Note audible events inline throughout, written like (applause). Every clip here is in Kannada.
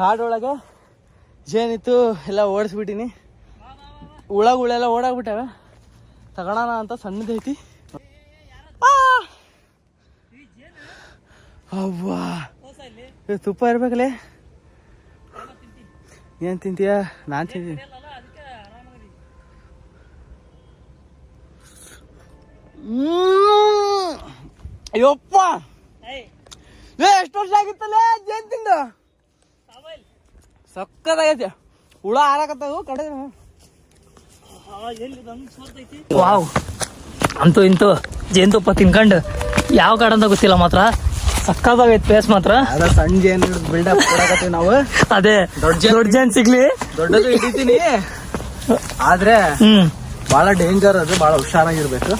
ಕಾಡೊಳಗೆ ಜೇನಿತ್ತು ಎಲ್ಲ ಓಡಿಸ್ಬಿಟ್ಟಿನಿ. ಹುಳಗಳೆಲ್ಲ ಓಡಾಗ್ಬಿಟ್ಟವೆ. ತಗೊಳೋಣ ಅಂತ ಸಣ್ಣದೈತಿ! ಅವ್ವಾ. ತುಪ್ಪ ಇರ್ಬೇಕಲ್ಲ ಏನ್ ತಿಂತೀಯ? ನಾನ್ ತಿಂತೀನಿ. ಯಪ್ಪ. ಏ ಎಷ್ಟು ವರ್ಷ ಆಗಿತ್ತಲ್ಲ ಜೇನು ತಿಂದು? ಸಕ್ಕತ್ತಾಗೈತೆ ಹುಳ ಹಾರಾಕತ್ತಾವು ಕಡೆ ವಾವ್. ಅಂತೂ ಇಂತೂ ಜೇನುತುಪ್ಪ ತಿನ್ಕಂಡು ಯಾವ ಕಾಡ ಅಂತ ಗೊತ್ತಿಲ್ಲ ಮಾತ್ರ. ಸಕ್ಕದಾಗೈತಿ ಪ್ಲೇಸ್ ಮಾತ್ರ. ಅದ ಸಣ್ಣ ಜೇನು ಬಿಲ್ಡಪ್ ಕೊಡಕತ್ತೀವಿ ನಾವು. ಅದೇ ದೊಡ್ಡ ಜೇನ್ ದೊಡ್ಡ ಜೇನ್ ಸಿಗ್ಲಿ. ದೊಡ್ಡದು ಹಿಡಿತೀನಿ. ಆದ್ರೆ ಹ್ಮ್. ಬಹಳ ಡೇಂಜರ್ ಅದು ಬಹಳ ಹುಷಾರಾಗಿರ್ಬೇಕು.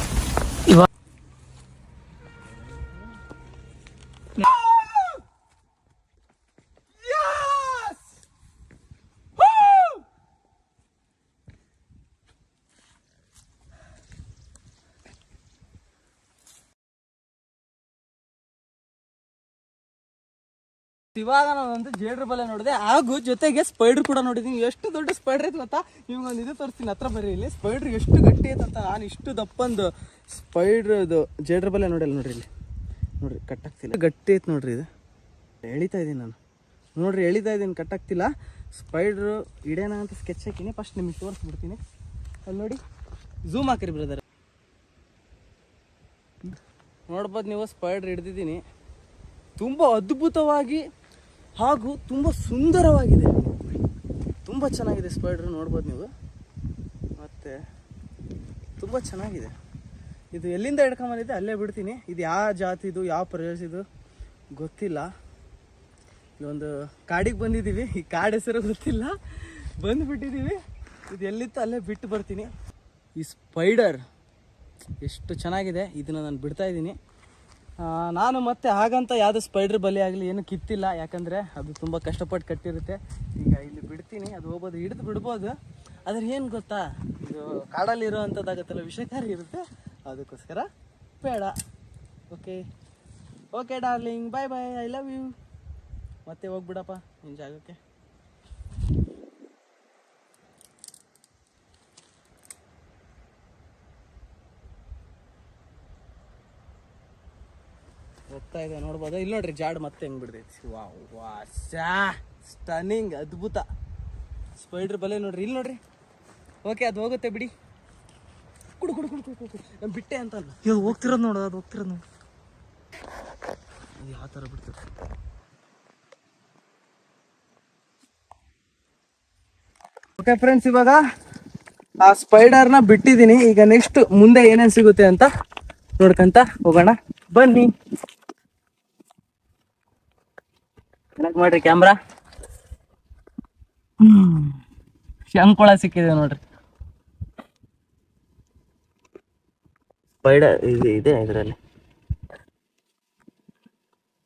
ಇವಾಗ ನಾನೊಂದು ಜೇಡ್ರ ಬಲೆ ನೋಡಿದೆ. ಹಾಗೂ ಜೊತೆಗೆ ಸ್ಪೈಡರ್ ಕೂಡ ನೋಡಿದ್ದೀನಿ ಎಷ್ಟು ದೊಡ್ಡ ಸ್ಪೈಡರ್ ಐತೆ ಗೊತ್ತಾ? ನಿಮ್ಗೊಂದು ಇದು ತೋರಿಸ್ತೀನಿ ಹತ್ರ ಬರ್ರಿ ಇಲ್ಲಿ. ಸ್ಪೈಡರ್ ಎಷ್ಟು ಗಟ್ಟಿ ಐತೆ ಅಂತ ನಾನು ಇಷ್ಟು ದಪ್ಪಂದು ಸ್ಪೈಡರ್ ಇದು ಜೇಡ್ರ ಬಲೆ ನೋಡಿಲ್ಲ ನೋಡ್ರಿ ಇಲ್ಲಿ. ನೋಡ್ರಿ, ಕಟ್ಟಾಗ್ತಿಲ್ಲ. ಗಟ್ಟಿ ಐತೆ ನೋಡ್ರಿ ಇದು. ಎಳಿತಾ ಇದ್ದೀನಿ ನಾನು. ನೋಡ್ರಿ, ಎಳಿತಾ ಇದ್ದೀನಿ ಕಟ್ಟಾಗ್ತಿಲ್ಲ. ಸ್ಪೈಡ್ರು ಇಡೇನ ಅಂತ ಸ್ಕೆಚ್ ಹಾಕಿನಿ. ಫಸ್ಟ್ ನಿಮಗೆ ತೋರಿಸ್ಬಿಡ್ತೀನಿ. ಅಲ್ಲಿ ನೋಡಿ ಝೂಮ್ ಹಾಕಿರಿ ಬ್ರದರ್ ನೋಡ್ಬೋದು ನೀವು ಸ್ಪೈಡ್ರ್ ಹಿಡ್ದಿದ್ದೀನಿ. ತುಂಬ ಅದ್ಭುತವಾಗಿ ಹಾಗೂ ತುಂಬ ಸುಂದರವಾಗಿದೆ. ತುಂಬ ಚೆನ್ನಾಗಿದೆ ಸ್ಪೈಡ್ರ್ ನೋಡ್ಬೋದು ನೀವು. ಮತ್ತು ತುಂಬ ಚೆನ್ನಾಗಿದೆ. ಇದು ಎಲ್ಲಿಂದ ಹಿಡ್ಕೊಂಬಂದಿದ್ದೆ ಅಲ್ಲೇ ಬಿಡ್ತೀನಿ. ಇದು ಯಾವ ಜಾತಿದು ಯಾವ ಪ್ರದೇಶದ್ದು? ಗೊತ್ತಿಲ್ಲ. ಇಲ್ಲೊಂದು ಕಾಡಿಗೆ ಬಂದಿದ್ದೀವಿ. ಈ ಕಾಡು ಹೆಸರು ಗೊತ್ತಿಲ್ಲ. ಬಂದುಬಿಟ್ಟಿದ್ದೀವಿ. ಇದು ಎಲ್ಲಿತ್ತು ಅಲ್ಲೇ ಬಿಟ್ಟು ಬರ್ತೀನಿ. ಈ ಸ್ಪೈಡರ್ ಎಷ್ಟು ಚೆನ್ನಾಗಿದೆ. ಇದನ್ನು ನಾನು ಬಿಡ್ತಾ ಇದ್ದೀನಿ. ಆ, ನಾನು ಮತ್ತೆ ಹಾಗಂತ ಯಾವುದೇ ಸ್ಪೈಡರ್ ಬಲಿ ಆಗಲಿ ಏನು ಕಿತ್ತಿಲ್ಲ, ಯಾಕಂದರೆ ಅದು ತುಂಬ ಕಷ್ಟಪಟ್ಟು ಕಟ್ಟಿರುತ್ತೆ. ಈಗ ಇಲ್ಲಿ ಬಿಡ್ತೀನಿ, ಅದು ಹೋಗ್ಬೋದು, ಹಿಡಿದು ಬಿಡ್ಬೋದು. ಆದ್ರೆ ಏನು ಗೊತ್ತಾ, ಇದು ಕಾಡಲ್ಲಿ ಇರೋವಂಥದ್ದಾಗತ್ತಲ್ಲ ವಿಷಕಾರಿ ಇರುತ್ತೆ, ಅದಕ್ಕೋಸ್ಕರ ಬೇಡ. Okay okay darling bye bye I love you ಮತ್ತೆ ಹೋಗ್ಬಿಡಪ್ಪ ನಿನ್ನ ಜಾಗಕ್ಕೆ. ಹೋಗ್ತಾ ಇದೆ ನೋಡ್ಬೋದು. ಇಲ್ಲಿ ನೋಡ್ರಿ ಜಾಡ್ ಮತ್ತೆ ಹೆಂಗ್ ಬಿಡ್ತೈತಿ ವಾ ಸ್ಟನಿಂಗ್ ಅದ್ಭುತ. ಸ್ಪೈಡರ್ ಬಲೆ ನೋಡ್ರಿ. ಇಲ್ಲಿ ನೋಡ್ರಿ. ಓಕೆ ಅದು ಹೋಗುತ್ತೆ ಬಿಡಿ. ಕುಡು ಕುಡು ಕುಡು ಕುಡು. ಬಿಟ್ಟೆ ಅಂತ ಅಲ್ಲ. ಇದು ಹೋಗ್ತಿರೋದು ನೋಡು ಅದು ಹೋಗ್ತಿರೋದು ನೋಡಿ. ಯಾವ ಥರ ಬಿಡ್ತದೆ? ಓಕೆ ಫ್ರೆಂಡ್ಸ್ ಇವಾಗ ಆ ಸ್ಪೈಡರ್ನ ಬಿಟ್ಟಿದ್ದೀನಿ. ಈಗ ನೆಕ್ಸ್ಟ್ ಮುಂದೆ ಏನೇನು ಸಿಗುತ್ತೆ ಅಂತ ನೋಡ್ಕಂತ ಹೋಗೋಣ. ಬನ್ನಿ. ಕನೆಕ್ಟ್ ಮಾಡ್ರಿ ಕ್ಯಾಮ್ರಾ. ಶಂಕುಳ ಸಿಕ್ಕಿದೆ ನೋಡ್ರಿ. ಸ್ಪೈಡರ್ ಇದು ಇದೆ ಇದರಲ್ಲಿ.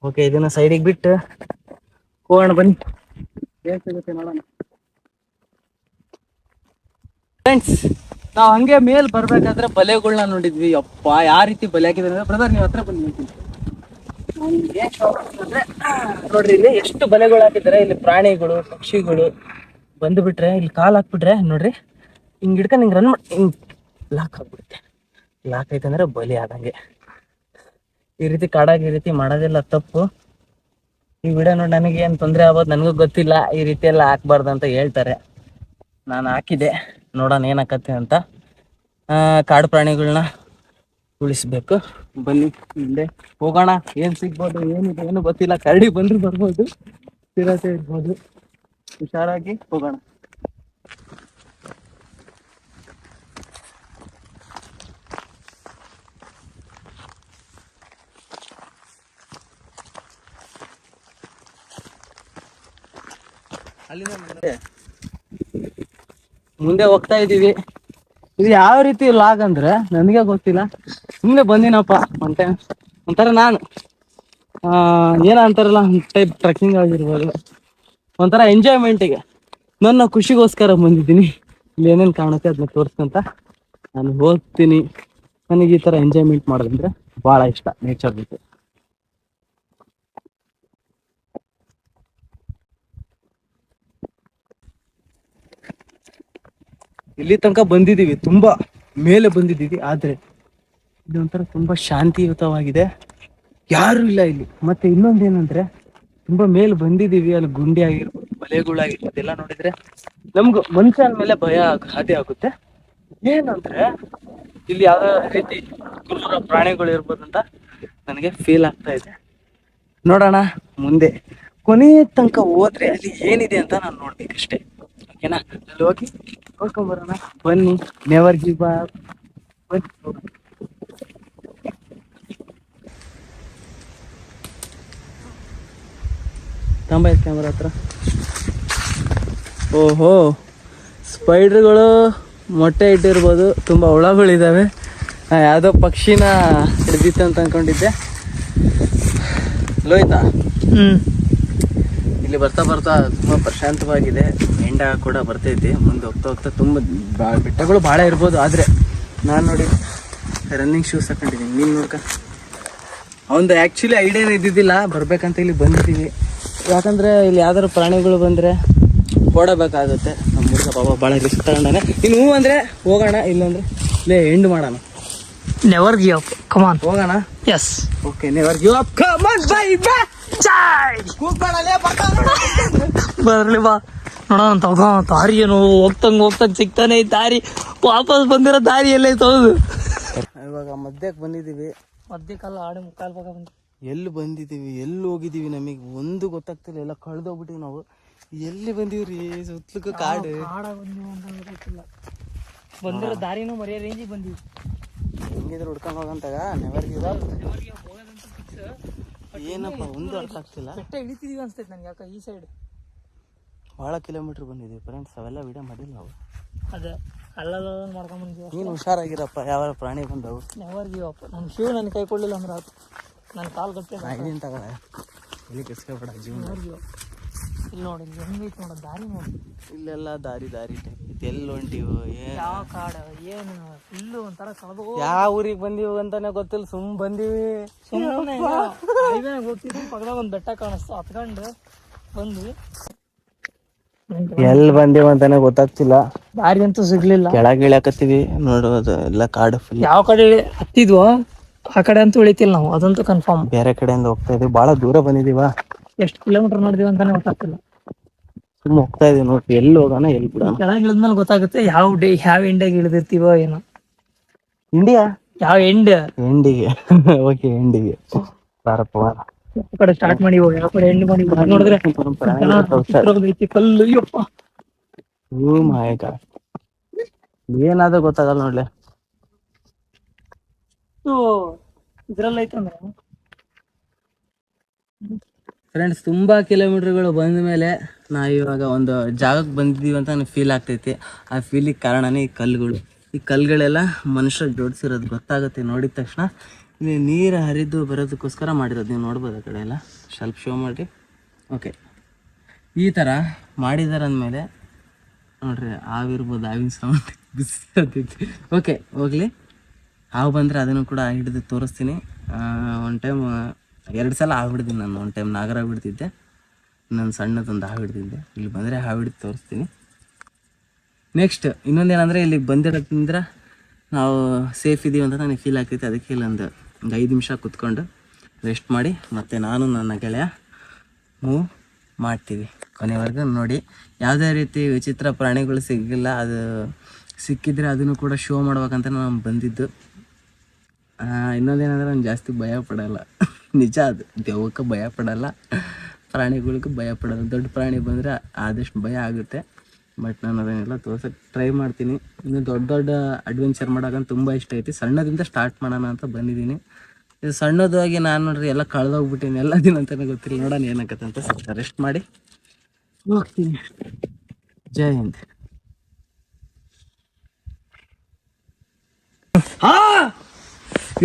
ಓಕೆ ಇದನ್ನ ಸೈಡಿಗೆ ಬಿಟ್ಟು ಹೋಗೋಣ ಬನ್ನಿ. ಏನ್ ಸಿಗುತ್ತೆ ನೋಡೋಣ. ಫ್ರೆಂಡ್ಸ್ ನಾವು ಹಂಗೆ ಮೇಲ್ ಬರ್ಬೇಕಾದ್ರೆ ಬಲೆಗಳನ್ನ ನೋಡಿದ್ವಿ. ಅಪ್ಪ ಯಾವ ರೀತಿ ಬಲೆ ಹಾಕಿದ್ರೆ ಅಂದ್ರೆ ಬ್ರದರ್ ನೀವು ಹತ್ರ ಬನ್ನಿ ಹೇಳ್ತೀನಿ. ನೋಡ್ರಿ, ಇಲ್ಲಿ ಎಷ್ಟು ಬಲೆಗಳು ಹಾಕಿದ್ದಾರೆ, ಇಲ್ಲಿ ಪ್ರಾಣಿಗಳು, ಪಕ್ಷಿಗಳು ಬಂದ್ಬಿಟ್ರೆ, ಇಲ್ಲಿ ಕಾಲ್ ಹಾಕ್ಬಿಟ್ರೆ, ನೋಡ್ರಿ, ಹಿಂಗ್ ಹಿಡ್ಕೊಂಡು ಹಿಂಗ್ ರನ್ ಮಾಡಿ ಹಿಂಗ್ ಲಾಕ್ ಆಗ್ಬಿಡುತ್ತೆ. ಲಾಕ್ ಅಂದ್ರೆ ಬಲಿ ಆದಂಗೆ. ಈ ರೀತಿ ಕಾಡಾಗಿ ಈ ರೀತಿ ಮಾಡೋದಿಲ್ಲ ತಪ್ಪು. ಈ ವಿಡಿಯೋ ನೋಡಿ ನನಗೆ ಏನು ತೊಂದರೆ ಆಗೋದು ನನಗೂ ಗೊತ್ತಿಲ್ಲ. ಈ ರೀತಿ ಎಲ್ಲ ಹಾಕ್ಬಾರ್ದು ಅಂತ ಹೇಳ್ತಾರೆ. ನಾನು ಹಾಕಿದೆ ನೋಡೋಣ ಏನಾಕತ್ತೆ ಅಂತ. ಕಾಡು ಪ್ರಾಣಿಗಳನ್ನ ಉಳಿಸ್ಬೇಕು ಬನ್ನಿ, ಇಲ್ಲೇ ಹೋಗೋಣ. ಏನ್ ಸಿಗ್ಬೋದು, ಏನಿದೆ ಏನು ಗೊತ್ತಿಲ್ಲ. ಕರಡಿ ಬಂದ್ರು ಬರ್ಬೋದು ಸ್ಥಿರತೆ ಇರ್ಬೋದು ಹುಷಾರಾಗಿ ಹೋಗೋಣ. ಮುಂದೆ ಹೋಗ್ತಾ ಇದೀವಿ. ಇದು ಯಾವ ರೀತಿ ಲಾಗ್ ಅಂದ್ರೆ ನನಗೆ ಗೊತ್ತಿಲ್ಲ. ಸುಮ್ಮನೆ ಬಂದಿನಪ್ಪ, ಅಂತ. ಒಂಥರ ನಾನು ಏನ ಅಂತಾರಲ್ಲ ಟೈಪ್ ಟ್ರೆಕ್ಕಿಂಗ್ ಆಗಿರ್ಬೋದು. ಒಂಥರ ಎಂಜಾಯ್ಮೆಂಟಿಗೆ ನನ್ನ ಖುಷಿಗೋಸ್ಕರ ಬಂದಿದ್ದೀನಿ. ಇಲ್ಲಿ ಏನೇನು ಕಾಣುತ್ತೆ ಅದನ್ನ ತೋರಿಸ್ಕೊಂತ ನಾನು ಹೋಗ್ತೀನಿ. ನನಗೆ ಈ ಥರ ಎಂಜಾಯ್ಮೆಂಟ್ ಮಾಡೋದಂದ್ರೆ ಭಾಳ ಇಷ್ಟ ನೇಚರ್ ಜೊತೆ. ಇಲ್ಲಿ ತನಕ ಬಂದಿದ್ದೀವಿ, ತುಂಬಾ ಮೇಲೆ ಬಂದಿದ್ದೀವಿ, ಆದ್ರೆ ಇದು ತುಂಬಾ ಶಾಂತಿಯುತವಾಗಿದೆ. ಯಾರು ಇಲ್ಲ ಇಲ್ಲಿ. ಮತ್ತೆ ಇನ್ನೊಂದೇನಂದ್ರೆ, ತುಂಬಾ ಮೇಲ್ ಬಂದಿದೀವಿ ಅಲ್ಲಿ ಗುಂಡಿ ಆಗಿರ್ಬೋದು ಮಲೆಗಳಾಗಿರ್ಬೋದು ಎಲ್ಲ ನೋಡಿದ್ರೆ ನಮ್ಗ ಮನುಷ್ಯನ ಮೇಲೆ ಭಯ ಗಾದೆ ಆಗುತ್ತೆ. ಏನಂದ್ರೆ, ಇಲ್ಲಿ ಯಾವ ರೀತಿ ಕ್ರೂರ ಪ್ರಾಣಿಗಳು ಇರ್ಬೋದಂತ ನನಗೆ ಫೀಲ್ ಆಗ್ತಾ ಇದೆ. ನೋಡೋಣ ಮುಂದೆ. ಕೊನೆ ತನಕ ಹೋದ್ರೆ ಅಲ್ಲಿ ಏನಿದೆ ಅಂತ ನಾನು ನೋಡ್ಬೇಕಷ್ಟೇ. ಓಕೆನಾ? ಅಲ್ಲಿ ಹೋಗಿ ನೋಡ್ಕೊಂಡ್ ಬರೋಣ. ಬನ್ನಿ. ನೆವರ್ ಗಿವ್ ಬನ್ನಿ ಹೋಗೋಣ. ಇದೆ ಕ್ಯಾಮ್ರಾ ಹತ್ರ. ಓಹೋ ಸ್ಪೈಡ್ರ್ಗಳು ಮೊಟ್ಟೆ ಇಟ್ಟಿರ್ಬೋದು ತುಂಬ ಹುಳಗಳಿದ್ದಾವೆ ಯಾವುದೋ ಪಕ್ಷಿನ ಹಿಡಿದಿತ್ತು ಅಂತ ಅಂದ್ಕೊಂಡಿದ್ದೆ ಲೋಯ್ತಾ ಇಲ್ಲಿ ಬರ್ತಾ ಬರ್ತಾ ತುಂಬ ಪ್ರಶಾಂತವಾಗಿದೆ. ಎಂಡ ಕೂಡ ಬರ್ತೈತಿ ಮುಂದೆ ಹೋಗ್ತಾ ಹೋಗ್ತಾ ತುಂಬ ಬೆಟ್ಟಗಳು ಭಾಳ ಇರ್ಬೋದು ಆದರೆ ನಾನು ನೋಡಿ ರನ್ನಿಂಗ್ ಶೂಸ್ ಹಾಕೊಂಡಿದ್ದೀನಿ. ನೀನು ನೋಡ್ಕ. ಅವನದು ಆ್ಯಕ್ಚುಲಿ ಐಡಿಯಾನೇ ಇದ್ದಿದ್ದಿಲ್ಲ ಬರಬೇಕಂತ ಇಲ್ಲಿ ಬಂದಿದ್ದೀವಿ. ಯಾಕಂದರೆ ಇಲ್ಲಿ ಯಾವ್ದಾದ್ರು ಪ್ರಾಣಿಗಳು ಬಂದರೆ ಓಡಬೇಕಾಗುತ್ತೆ. ನಮ್ಮ ಹುಡುಗ ಪಾಪ ಭಾಳ ರಿಸ್ಕ್ ತಗೊಂಡಾನೆ. ಇನ್ನು ಹೂ ಅಂದರೆ ಹೋಗೋಣ ಇಲ್ಲಾಂದ್ರೆ ಲೇ ಎಂಡ್ ಮಾಡೋಣ. Never give up come on ಹೋಗೋಣ? Yes okay never give up come on bye bye ಚಾಯ್ ಕೂತ್ಕೊಳ್ಳಲೇ ಬರ್ಲಿ ಬಾ. ನೋಡೋಣ ತಗೋ ದಾರಿ ಏನು? ಹೋಗ್ತಂಗ್ ಹೋಗ್ತಂಗ್ ಸಿಗ್ತಾನೆ ಈ ದಾರಿ. ವಾಪಸ್ ಬಂದಿರೋ ದಾರಿ ಎಲ್ಲ ಹೌದು ಇವಾಗ ಮಧ್ಯಕ್ಕೆ ಬಂದಿದ್ದೀವಿ. ಮಧ್ಯ ಕಾಲ ಆಡಿ ಮುಕ್ಕಾಲ್ ಭಾಗ ಬಂದು ಎಲ್ಲಿ ಬಂದಿದ್ದೀವಿ ಎಲ್ಲಿ ಹೋಗಿದ್ದೀವಿ ನಮಗೆ ಒಂದು ಗೊತ್ತಾಗ್ತಿಲ್ಲ ಎಲ್ಲ ಕಳೆದೋಗ್ಬಿಟ್ಟಿವಿ ನಾವು. ಎಲ್ಲಿ ಬಂದೀವ್ರಿ ಸುತ್ತಲೂ ಕಾಡು? ಗೊತ್ತಿಲ್ಲ. ಬಂದಿರೋ ದಾರಿನೂ ಮರಿಯೋ ರೇಂಜಿಗೆ ಬಂದೀವಿ. ಹೆಂಗಿದ್ರು ಹುಡ್ಕೊಂಡು ಹೋಗಂತಾಗ? ನೆವರ್ ಗಿವ್ ಅಪ್ ಏನಪ್ಪ ಒಂದು ಅರ್ಥ ಆಗ್ತಿಲ್ಲ. ಬೆಟ್ಟ ಇಳಿತಿದೀವಿ ಅನ್ಸ್ತೈತೆ ನನಗೆ ಯಾಕೆ ಈ ಸೈಡ್ ಭಾಳ ಕಿಲೋಮೀಟ್ರ್ ಬಂದಿದ್ದೀವಿ ಫ್ರೆಂಡ್ಸ್ ಅವೆಲ್ಲ ವಿಡಿಯೋ ಮಾಡಿಲ್ಲ ನಾವು. ಅದೇ ಅಲ್ಲದ ಮಾಡ್ಕೊಂಡ್ ಬಂದೀವಿ ನೀನು ಹುಷಾರಾಗಿರಪ್ಪ ಯಾವ ಪ್ರಾಣಿ ಬಂದವು? ನೆವರ್ ಗಿವ್ ಅಪ್ ನನ್ನ ಶಿವ ನನ್ನ ಕೈ ಕೊಡ್ಲಿಲ್ಲ ಅಂದ್ರೆ ನನ್ನ ಕಾಲು ಗಟ್ಟಿ ಇದೀನಿ ತಗೊಳ ಇಲ್ಲಿ ಕಿಸ್ಕೊಬೇಡ ಜೀವನ. ನೆವರ್ ಇಲ್ಲಿ ನೋಡಿ ಇಲ್ಲಿ ಹೆಂಗೈತೆ ನೋಡ ದಾರಿ ನೋಡಿ. ಇಲ್ಲೆಲ್ಲ ದಾರಿ ದಾರಿ ಟೈಪ್ ಐತಿ ಎಲ್ಲಿ ಹೊಂಟಿವು ಯಾವ ಕಾಡ ಏನು ಫುಲ್ಲು ಒಂಥರ ಕಳೆದು ಯಾವ ಊರಿಗೆ ಬಂದೀವಿ ಅಂತಾನೆ ಗೊತ್ತಿಲ್ಲ ಸುಮ್ ಬಂದೀವಿ. ಸುಮ್ಮನೆ ಹೋಗ್ತಿದ್ವಿ ಪಕ್ಕದಾಗ ಒಂದು ಬೆಟ್ಟ ಕಾಣಿಸ್ತು ಹತ್ಕೊಂಡು ಬಂದ್ವಿ. ಎಲ್ಲಿ ಬಂದೇವ ಅಂತಾನೆ ಗೊತ್ತಾಗ್ತಿಲ್ಲ. ದಾರಿ ಅಂತೂ ಸಿಗ್ಲಿಲ್ಲ. ಕೆಳಗೆ ಇಳ್ಯಾಕತ್ತೀವಿ ನೋಡೋದು ಎಲ್ಲ ಕಾಡು ಫುಲ್ ಯಾವ ಕಡೆ ಹತ್ತಿದ್ವೋ? ಆ ಕಡೆ ಅಂತೂ ಇಳಿತಿಲ್ಲ ನಾವು ಅದಂತೂ ಕನ್ಫರ್ಮ್ ಬೇರೆ ಕಡೆಯಿಂದ ಹೋಗ್ತಾ ಇದೀವಿ ಬಹಳ ದೂರ ಬಂದಿದೀವ ಎಷ್ಟು ಕಿಲೋಮೀಟರ್ ನೋಡಿದೀವಿ ಅಂತಾನೆ ಗೊತ್ತಾಗ್ತಿಲ್ಲ. ಸುಮ್ಮನೆ ಹೋಗ್ತಾ ಇದೀವಿ ನೋಡಿ ಎಲ್ಲಿ ಹೋಗೋಣ ಎಲ್ಲಿ ಬಿಡೋಣ? ಕೆಳಗೆ ಇಳಿದ್ಮೇಲೆ ಗೊತ್ತಾಗುತ್ತೆ ಯಾವ ಡೇ ಯಾವ ಎಂಡಾಗಿ ಇಳಿದಿರ್ತೀವೋ ಏನೋ. ಇಂಡಿಯಾ? ಯಾವ ಎಂಡ್ ಎಂಡಿಗೆ (laughs) ಓಕೆ ಎಂಡಿಗೆ ಬಾರಪ್ಪ ಬಾರ. ಕಡೆ ಸ್ಟಾರ್ಟ್ ಮಾಡಿ ಯಾವ ಕಡೆ ಎಂಡ್ ಮಾಡಿ ನೋಡಿದ್ರೆ ಚಿತ್ರದುರ್ಗ ಐತಿ ಕಲ್ಲು ಅಯ್ಯಪ್ಪ ಓ ಮೈ ಗಾಡ್. ಏನಾದ ಗೊತ್ತಾಗಲ್ಲ ನೋಡ್ಲೆ. ಇದ್ರಲ್ಲಿ ಐತಂದ್ರೆ ಫ್ರೆಂಡ್ಸ್ ತುಂಬಾ ಕಿಲೋಮೀಟರ್ಗಳು ಬಂದ ಮೇಲೆ ನಾವು ಇವಾಗ ಒಂದು ಜಾಗಕ್ಕೆ ಬಂದಿದ್ದೀವಿ ಅಂತ ನನಗೆ ಫೀಲ್ ಆಗ್ತೈತಿ. ಆ ಫೀಲಿಗೆ ಕಾರಣನೇ ಈ ಕಲ್ಲುಗಳು. ಈ ಕಲ್ಲುಗಳೆಲ್ಲ ಮನುಷ್ಯ ಜೋಡಿಸಿರೋದು ಗೊತ್ತಾಗುತ್ತೆ ನೋಡಿದ ತಕ್ಷಣ. ಇಲ್ಲಿ ನೀರು ಹರಿದು ಬರೋದಕ್ಕೋಸ್ಕರ ಮಾಡಿರೋದು. ನೀವು ನೋಡ್ಬೋದು ಆ ಕಡೆ ಎಲ್ಲ. ಸ್ವಲ್ಪ ಶೋ ಮಾಡಿ. ಓಕೆ ಈ ಥರ ಮಾಡಿದಾರೆ ಅಂದಮೇಲೆ ನೋಡ್ರಿ ಆವಿರ್ಬೋದು ಆವಿನ ಸೌಂಡ್ ಬಿಸಿ ಓಕೆ ಹೋಗ್ಲಿ. ಹಾವು ಬಂದರೆ ಅದನ್ನು ಕೂಡ ಹಿಡಿದು ತೋರಿಸ್ತೀನಿ. ಒನ್ ಟೈಮ್ ಎರಡು ಸಲ ಹಾವು ಹಿಡ್ದಿನಿ ನಾನು. ಒನ್ ಟೈಮ್ ನಾಗರ ಬಿಡ್ತಿದ್ದೆ ನಾನು ಸಣ್ಣದೊಂದು ಹಾವು ಹಿಡ್ದಿದ್ದೆ. ಇಲ್ಲಿ ಬಂದರೆ ಹಾವು ಹಿಡಿದು ತೋರಿಸ್ತೀನಿ. ನೆಕ್ಸ್ಟ್ ಇನ್ನೊಂದೇನಂದರೆ ಇಲ್ಲಿಗೆ ಬಂದಿರೋದ್ರಿಂದ ನಾವು ಸೇಫ್ ಇದ್ದೀವಿ ಅಂತ ನನಗೆ ಫೀಲ್ ಆಗ್ತೈತೆ. ಅದಕ್ಕೆ ಇಲ್ಲೊಂದು ಒಂದು ಐದು ನಿಮಿಷ ಕುತ್ಕೊಂಡು ರೆಸ್ಟ್ ಮಾಡಿ ಮತ್ತು ನಾನು ನನ್ನ ಗೆಳೆಯ ಮೂವ್ ಮಾಡ್ತೀವಿ. ಕೊನೆವರೆಗೂ ನೋಡಿ. ಯಾವುದೇ ರೀತಿ ವಿಚಿತ್ರ ಪ್ರಾಣಿಗಳು ಸಿಗಲಿಲ್ಲ. ಅದು ಸಿಕ್ಕಿದ್ರೆ ಅದನ್ನು ಕೂಡ ಶೋ ಮಾಡ್ಬೇಕಂತ ನಾನು ಬಂದಿದ್ದು. ಇನ್ನೊಂದೇನಂದ್ರೆ ನಾನು ಜಾಸ್ತಿ ಭಯ ಪಡಲ್ಲ. (laughs) ನಿಜ ಅದು. ದೇವಕ್ಕೆ ಭಯ ಪಡಲ್ಲ. ಪ್ರಾಣಿಗಳಿಗೆ ಭಯ ಪಡಲ್ಲ. ದೊಡ್ಡ ಪ್ರಾಣಿ ಬಂದರೆ ಆದಷ್ಟು ಭಯ ಆಗುತ್ತೆ. ಬಟ್ ನಾನು ಅದನ್ನೆಲ್ಲ ತೋರ್ಸಕ್ಕೆ ಟ್ರೈ ಮಾಡ್ತೀನಿ. ಇನ್ನು ದೊಡ್ಡ ದೊಡ್ಡ ಅಡ್ವೆಂಚರ್ ಮಾಡೋಕಂತ ತುಂಬ ಇಷ್ಟ ಐತಿ. ಸಣ್ಣದಿಂದ ಸ್ಟಾರ್ಟ್ ಮಾಡೋಣ ಅಂತ ಬಂದಿದ್ದೀನಿ. ಇದು ಸಣ್ಣದಾಗಿ ನಾನು ನೋಡ್ರಿ ಎಲ್ಲ ಕಳೆದೋಗ್ಬಿಟ್ಟಿನಿ. ಎಲ್ಲ ದಿನ ಅಂತಾನೆ ಗೊತ್ತಿಲ್ಲ. ನೋಡೋಣ ಏನಾಗತ್ತೆ ಅಂತ ಸ್ವಲ್ಪ ರೆಸ್ಟ್ ಮಾಡಿ. ಹೋಗ್ತೀನಿ. ಜೈ ಹಿಂದ್.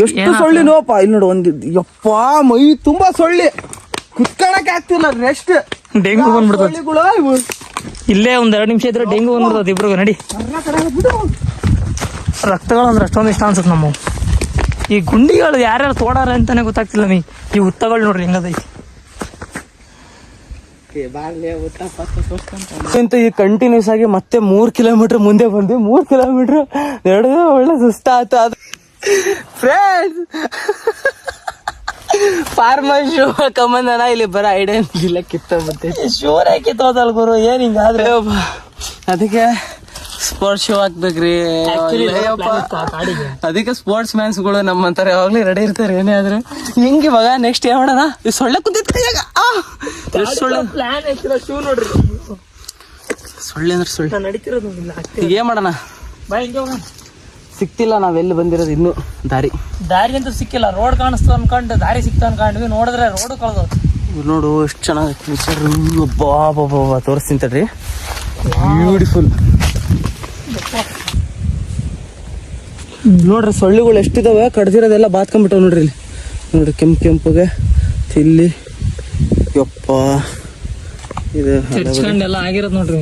ಎಷ್ಟು ಸೊಳ್ಳಿ ನೋಪ ಇಲ್ಲಿ ನೋಡು ಒಂದ್ ಯಪ್ಪ ಮೈ ತುಂಬಾ ಸೊಳ್ಳಿ. ಕುತ್ಕೊಳಕ್ ಆಗ್ತಿಲ್ಲ ರೆಸ್ಟ್ ಡೆಂಗು ಬಂದ್ಬಿಡ್ತದೆ. ಸೊಳ್ಳಿಗಳು ಇವು? ಇಲ್ಲೇ ಒಂದ್ ಎರಡು ನಿಮಿಷ ಇದ್ರೆ ಡೆಂಗು ಬಂದ್ಬಿಡ್ತದೆ ಇಬ್ರಿಗೂ ನಡಿ. ಕರ್ರ ಕಡೆ ಬಿಡು. ರಕ್ತಗಳು ಅಂದ್ರೆ ಅಷ್ಟೊಂದು ಇಷ್ಟ ಅನ್ಸುತ್ತೆ ನಮ್ಮ ಈ ಗುಂಡಿಗಳು ಯಾರ್ಯಾರು ತೋಡಾರ ಅಂತಾನೆ ಗೊತ್ತಾಗ್ತಿಲ್ಲ ನಮಗೆ. ಈ ಉತ್ತಗಳು ನೋಡ್ರಿ ಹೆಂಗದೈತಿ. ಅಂತ. ಈ ಕಂಟಿನ್ಯೂಸ್ ಆಗಿ ಮತ್ತೆ ಮೂರ್ ಕಿಲೋಮೀಟರ್ ಮುಂದೆ ಬಂದ್ವಿ ಮೂರ್ ಕಿಲೋಮೀಟರ್ ನಡೆದು ಒಳ್ಳೆ ಸುಸ್ತಾಯ್ತು ಅದು ಫ್ರೆಂಡ್ಸ್ ಫಾರ್ಮರ್ ಶೋ ಕಮ್ಮಂದನ ಇಲ್ಲಿ ಬರ ಐಡಿಯಾ ಇಲ್ಲ ಕಿತ್ತ ಮತ್ತೆ ಶೋರ್ ಹಾಕಿ ತೋದಲ್ ಗುರು ಏನ್ ಹಿಂಗಾದ್ರೆ ಅದಕ್ಕೆ ಸ್ಪೋರ್ಟ್ಸ್ ಶೋ ಹಾಕ್ಬೇಕ್ರಿ. ಅದಕ್ಕೆ ಸ್ಪೋರ್ಟ್ಸ್ ಮ್ಯಾನ್ಸ್ಗಳು ನಮ್ಮಂತಾರೆ ಯಾವಾಗ್ಲೂ ರೆಡಿ ಇರ್ತಾರೆ ಏನೇ ಆದ್ರೆ. ಹಿಂಗೆ ಇವಾಗ ನೆಕ್ಸ್ಟ್ ಏನ್ ಮಾಡೋಣ? ಈ ಸೊಳ್ಳೆ ಕುಂತಿತ್ತು ಈಗ. ಸೊಳ್ಳೆ? ಪ್ಲಾನ್ ಶೂ ನೋಡ್ರಿ. ಸೊಳ್ಳೆ ಅಂದ್ರೆ ಸೊಳ್ಳೆ. ನಡೀತಿರೋದು ಏನ್ ಮಾಡೋಣ? ಬಾಯ್ ಹಿಂಗೆ ಹೋಗೋಣ ನಾವ್ ಎಲ್ಲಿ ಬಂದಿರೋದು ಇನ್ನು ದಾರಿ. ದಾರಿ ಅಂತೂ ಸಿಕ್ಕಿಲ್ಲ. ರೋಡ್ ಕಾಣಿಸ್ತದ ಅನ್ಕೊಂಡು ದಾರಿ ಸಿಕ್ತ ಅನ್ಕೊಂಡ್ವಿ. ನೋಡಿದ್ರೆ ರೋಡ್ ಇವ್ರು ನೋಡು ಎಷ್ಟು ಚೆನ್ನಾಗಿ ಬಾ ಬಾ ಬಾ ಬಾ ತೋರಿಸ್ತೀನಿ ತಡ್ರಿ. ಬ್ಯೂಟಿಫುಲ್ ನೋಡ್ರಿ ಸೊಳ್ಳೆಗಳು ಎಷ್ಟಿದಾವೆ? ಕಡ್ದಿರೋದೆಲ್ಲ ಬಾತ್ಕೊಂಡ್ಬಿಟ್ಟವ್ ನೋಡ್ರಿ ಇಲ್ಲಿ. ನೋಡ್ರಿ ಕೆಂಪು ಕೆಂಪುಗೆ ತಿಲ್ಲಿ. ಯಪ್ಪ. ಇದು ಆಗಿರೋದು ನೋಡ್ರಿ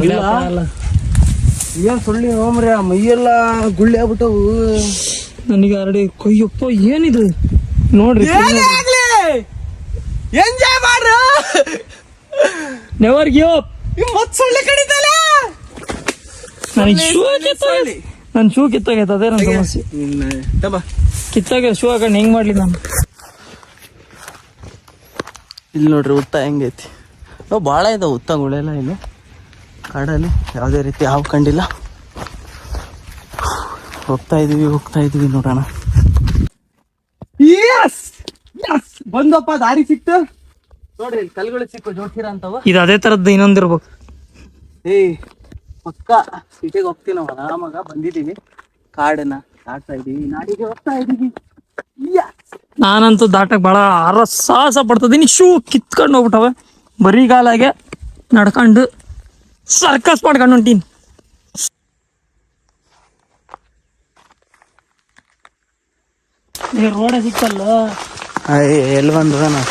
ಗಿಡ ಇಲ್ಲ. ಪಾಡ ಎಲ್ಲ. ಏನ್ ಸುಳ್ಳಿ ಹೋಮ್ರಿ ಆ ಮೈಯೆಲ್ಲ ಗುಳ್ಳಿ ಆಗ್ಬಿಟ್ಟವು. ನನಗೆ ಅರಡಿ ಕೊಯ್ಯಪ್ಪ ಏನಿದು? ನೋಡ್ರಿ ಎಂಜಾಯ್ ಮಾಡ್ರು. ನೆವರ್ ಗಿವ್ ಅಪ್ ಮತ್ ಸುಳ್ಳಿ ಕಡಿತಲ್ಲ? ನನಗೆ ಶೂ ಕಿತ್ತೋಗಿ ನನ್ನ ಶೂ ಕಿತ್ತಾಗೈತೆ ಅದೇ ನನ್ನ ಸಮಸ್ಯೆ. ಕಿತ್ತೋಗ ಶೂ ಹಾಕೊಂಡು ಹೆಂಗ್ ಮಾಡ್ಲಿ ನಾನು? ಇಲ್ಲಿ ನೋಡ್ರಿ ಉತ್ತ ಹೆಂಗೈತಿ? ಅವು ಭಾಳ ಇದಾವೆ ಉತ್ತಗಳೆಲ್ಲ ಇಲ್ಲಿ. ಕಾಡಲ್ಲಿ ಯಾವುದೇ ರೀತಿ ಹಾವು ಕಂಡಿಲ್ಲ. ಹೋಗ್ತಾ ಇದೀವಿ ಹೋಗ್ತಾ ಇದೀವಿ ನೋಡೋಣ. ಬಂದಪ್ಪ ದಾರಿ ಸಿಕ್ತು. ನೋಡ್ರಿ ಕಲ್ಗಳು ಸಿಕ್ಕು ಜೋಡ್ತೀರ ಅಂತವ? ಇದು ಅದೇ ತರದ್ದು ಇನ್ನೊಂದಿರ್ಬೇಕು ಏಯ್ ಪಕ್ಕ ಸಿಟಿಗೆ ಹೋಗ್ತೀನಿ ನಾವು ಆರಾಮಾಗ ಬಂದಿದ್ದೀವಿ ಕಾಡನ್ನ ದಾಟ್ತಾ ಇದೀವಿ ನಾಡಿಗೆ ಹೋಗ್ತಾ ಇದೀವಿ! ನಾನಂತೂ ದಾಟಕ್ ಬಹಳ ಅರ ಸಾಹಸ ಪಡ್ತಿದ್ದೀನಿ ಶೂ ಕಿತ್ಕೊಂಡು ಹೋಗ್ಬಿಟ್ಟವ. ಬರೀಗಾಲಾಗೆ ನಡ್ಕೊಂಡು ಸರ್ಕಸ್ ಮಾಡ್ಕೊಂಡು ಹೊಂಟೀನಿ. ರೋಡ ಸಿಕ್ಕಲ್ಲ ಅಯ್ಯ ಎಲ್ಲಿ ಬಂದದ ನಾ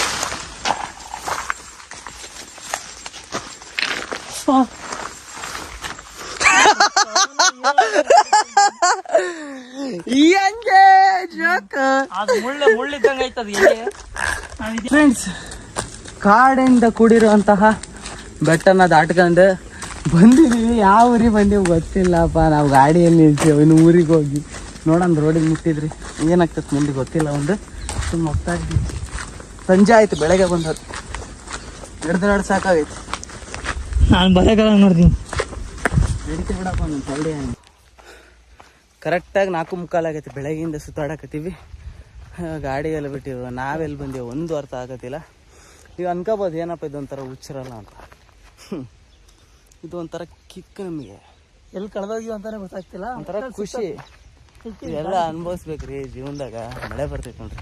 ಹೆಂಗೆ ಜೋಕ ಫ್ರೆಂಡ್ಸ್ ಕಾಡಿಂದ ಕೂಡಿರುವಂತಹ ಬೆಟ್ಟನ ದಾಟ್ಕೊಂಡು ಬಂದಿದೀವಿ ಯಾವ ಊರಿಗೆ ಬಂದೀವಿ ಗೊತ್ತಿಲ್ಲಪ್ಪ. ನಾವು ಗಾಡಿಯಲ್ಲಿ ನಿಲ್ತೀವಿ ಇನ್ನು ಊರಿಗೆ ಹೋಗಿ. ನೋಡೋಣ ರೋಡಿಗೆ ಮುಟ್ಟಿದ್ರಿ. ಏನಾಗ್ತದೆ ಮುಂದೆ ಗೊತ್ತಿಲ್ಲ. ಒಂದು ಸುಮ್ಮನೆ ಹೋಗ್ತಾ ಇದ್ವಿ ಸಂಜೆ ಆಯ್ತು ಬೆಳಗ್ಗೆ ಬಂದದ್ದು. ಹಿಡ್ದು ಎರಡು ಸಾಕಾಗೈತಿ. ನಾನು ಬರೋಕಾಗ ನೋಡ್ತೀನಿ. ನಡೀತಿ ಬಿಡಪ್ಪ ನನ್ನ ತಳ್ಳಿ ಕರೆಕ್ಟಾಗಿ ನಾಲ್ಕು ಮುಕ್ಕಾಲಾಗೈತೆ ಬೆಳಗ್ಗೆಯಿಂದ ಸುತ್ತಾಡಕತ್ತೀವಿ. ಗಾಡಿಯಲ್ಲಿ ಬಿಟ್ಟಿವಿ ನಾವೆಲ್ಲಿ ಬಂದೀವಿ? ಒಂದು ಅರ್ಥ ಆಗತ್ತಿಲ್ಲ. ನೀವು ಅನ್ಕೋಬೋದು ಏನಪ್ಪ ಇದೊಂಥರ ಹುಚ್ಚಿರಲ್ಲ ಅಂತ. ಇದು ಒಂಥರ ಕಿಕ್ ನಮಗೆ. ಎಲ್ಲಿ ಕಳೆದೋಗ್ಯೋ ಅಂತಾನೆ ಗೊತ್ತಾಗ್ತಿಲ್ಲ. ಒಂಥರ ಖುಷಿ. ಎಲ್ಲ ಅನ್ಭವಿಸ್ಬೇಕ್ರಿ ಜೀವನದಾಗ ಮಳೆ ಬರ್ತೈತೆ ನೋಡ್ರಿ.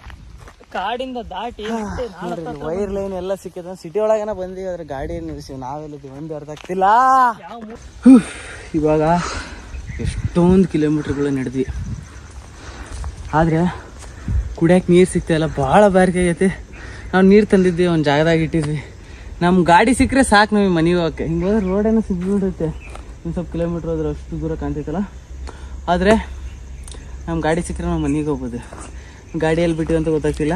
ಕಾಡಿಂದ ದಾಟಿ ನೋಡ್ರಿ ವೈರ್ ಲೈನ್ ಎಲ್ಲ ಸಿಕ್ಕಿದ ಸಿಟಿ ಒಳಗೇನ ಬಂದಿ ಅದ್ರ ಗಾಡಿ ನಿಲ್ಸಿವಿ ನಾವೆಲ್ಲ ಒಂದು ಅರ್ಥ ಆಗ್ತಿಲ್ಲ. ಇವಾಗ ಎಷ್ಟೊಂದು ಕಿಲೋಮೀಟ್ರ್ಗಳು ನಡೆದ್ವಿ. ಆದರೆ ಕುಡಿಯೋಕೆ ನೀರು ಸಿಗ್ತಾಯಿಲ್ಲ ಭಾಳ ಬಾರಿಕೆ ಆಗೈತಿ. ನಾವು ನೀರು ತಂದಿದ್ವಿ ಒಂದು ಜಾಗದಾಗ ಇಟ್ಟಿದ್ವಿ. ನಮ್ಮ ಗಾಡಿ ಸಿಕ್ಕರೆ ಸಾಕು ನಮಗೆ ಮನೆಗೆ ಹೋಗಕ್ಕೆ. ಹಿಂಗೆ ರೋಡೇನೋ ಸಿಗ್ಬಿಡುತ್ತೆ ಒಂದ್ ಸ್ವಲ್ಪ ಕಿಲೋಮೀಟ್ರ್ ಹೋದ್ರೆ ಅಷ್ಟು ದೂರ ಕಾಣ್ತೈತಲ್ಲ? ಆದರೆ ನಮ್ಮ ಗಾಡಿ ಸಿಕ್ಕರೆ ನಾವು ಮನೆಗೆ ಹೋಗ್ಬೋದು. ಗಾಡಿಯಲ್ಲಿ ಬಿಟ್ಟಿವಿ ಅಂತ ಗೊತ್ತಾಗ್ತಿಲ್ಲ.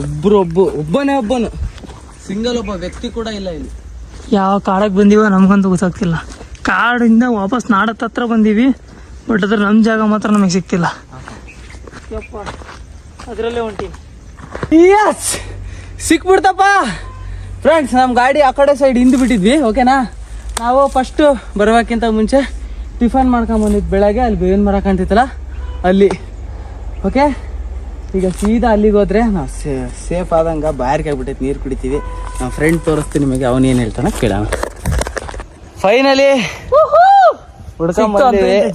ಒಬ್ಬರೊಬ್ಬ ಒಬ್ಬನೇ ಒಬ್ಬನು. ಸಿಂಗಲ್ ಒಬ್ಬ ವ್ಯಕ್ತಿ ಕೂಡ ಇಲ್ಲ ಇಲ್ಲಿ. ಯಾವ ಕಾಡಕ್ಕೆ ಬಂದೀವೋ ನಮ್ಗಂತೂ ಗೊತ್ತಾಗ್ತಿಲ್ಲ. ಕಾಡಿಂದ ವಾಪಸ್ ನಾಡತ್ತ ಹತ್ರ ಬಂದೀವಿ. ಬಟ್ ಅದ್ರ ನಮ್ಮ ಜಾಗ ಮಾತ್ರ ನಮಗೆ ಸಿಕ್ತಿಲ್ಲ ಅದ್ರಲ್ಲೇ ಅದರಲ್ಲೇ ಹೊಂಟಿ ಸಿಕ್ಬಿಡ್ತಪ್ಪ! ಫ್ರೆಂಡ್ಸ್ ನಮ್ಮ ಗಾಡಿ ಆ ಕಡೆ ಸೈಡ್ ಹಿಂದೆ ಬಿಟ್ಟಿದ್ವಿ ಓಕೆನಾ ನಾವು ಫಸ್ಟು ಬರೋಕ್ಕಿಂತ ಮುಂಚೆ ಟಿಫನ್ ಮಾಡ್ಕೊಂಬಂದಿದ್ದು ಬೆಳಗ್ಗೆ, ಅಲ್ಲಿ ಬೇವಿನ ಮರ ಕಾಣ್ತಿತ್ತಲ್ಲ, ಅಲ್ಲಿ ಓಕೆ ಈಗ ಸೀದಾ ಅಲ್ಲಿಗೆ ಹೋದರೆ ನಾವು ಸೇಫ್ ಆದಂಗೆ ಬಾಯಾರಿಕೆ ಆಗ್ಬಿಟ್ಟೈತೆ ನೀರು ಕುಡಿತೀವಿ. ನಮ್ಮ ಫ್ರೆಂಡ್ ತೋರಿಸ್ತೀನಿ ನಿಮಗೆ ಅವನೇನು ಹೇಳ್ತಾನೆ ಕೇಳೋಣ. ಫೈನಲಿ